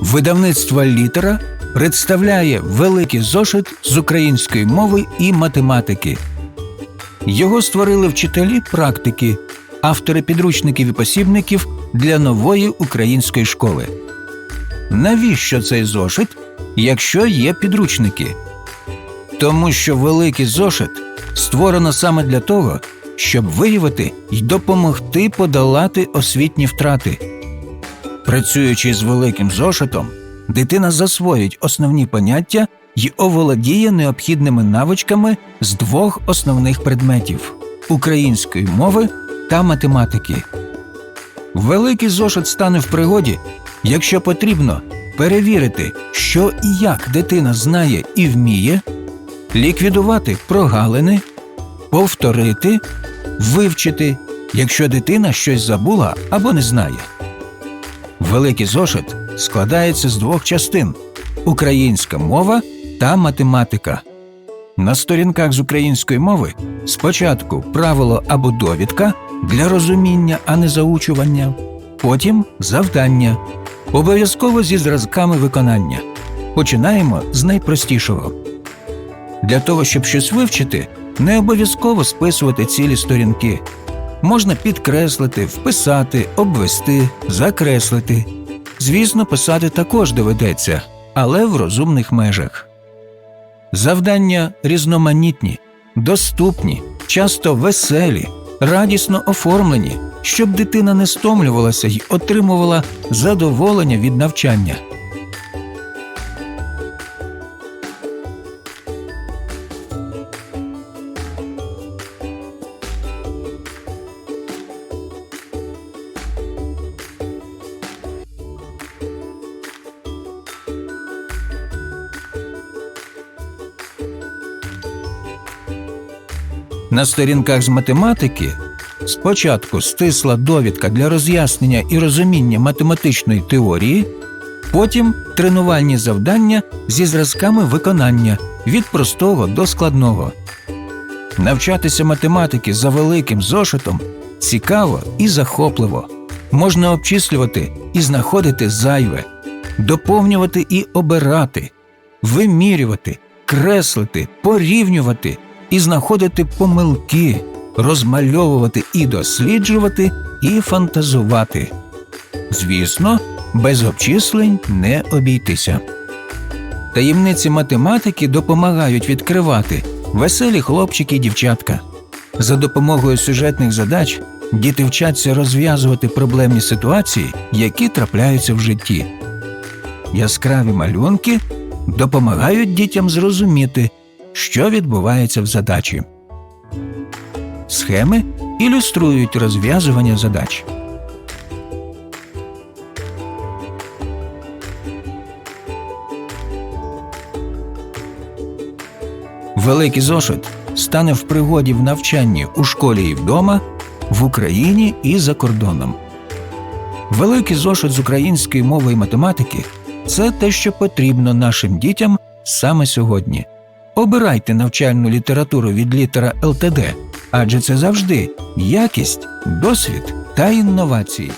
Видавництво літера представляє великий зошит з української мови і математики. Його створили вчителі практики, автори підручників і посібників для нової української школи. Навіщо цей зошит, якщо є підручники? Тому що великий зошит створено саме для того, щоб виявити й допомогти подолати освітні втрати. Працюючи з великим зошитом, дитина засвоїть основні поняття й оволодіє необхідними навичками з двох основних предметів української мови та математики. Великий зошит стане в пригоді, якщо потрібно перевірити, що і як дитина знає і вміє, ліквідувати прогалини, повторити, вивчити, якщо дитина щось забула або не знає. Великий зошит складається з двох частин українська мова та математика. На сторінках з української мови спочатку правило або довідка для розуміння, а не заучування, потім завдання, обов'язково зі зразками виконання. Починаємо з найпростішого. Для того, щоб щось вивчити, не обов'язково списувати цілі сторінки. Можна підкреслити, вписати, обвести, закреслити. Звісно, писати також доведеться, але в розумних межах. Завдання різноманітні, доступні, часто веселі, радісно оформлені, щоб дитина не стомлювалася й отримувала задоволення від навчання. На сторінках з математики спочатку стисла довідка для роз'яснення і розуміння математичної теорії, потім тренувальні завдання зі зразками виконання від простого до складного. Навчатися математики за великим зошитом цікаво і захопливо. Можна обчислювати і знаходити зайве, доповнювати і обирати, вимірювати, креслити, порівнювати і знаходити помилки, розмальовувати і досліджувати, і фантазувати. Звісно, без обчислень не обійтися. Таємниці математики допомагають відкривати веселі хлопчики і дівчатка. За допомогою сюжетних задач діти вчаться розв'язувати проблемні ситуації, які трапляються в житті. Яскраві малюнки допомагають дітям зрозуміти, що відбувається в задачі. Схеми ілюструють розв'язування задач. Великий зошит стане в пригоді в навчанні у школі і вдома, в Україні і за кордоном. Великий зошит з української мови і математики це те, що потрібно нашим дітям саме сьогодні. Обирайте навчальну літературу від літера ЛТД, адже це завжди якість, досвід та інновації.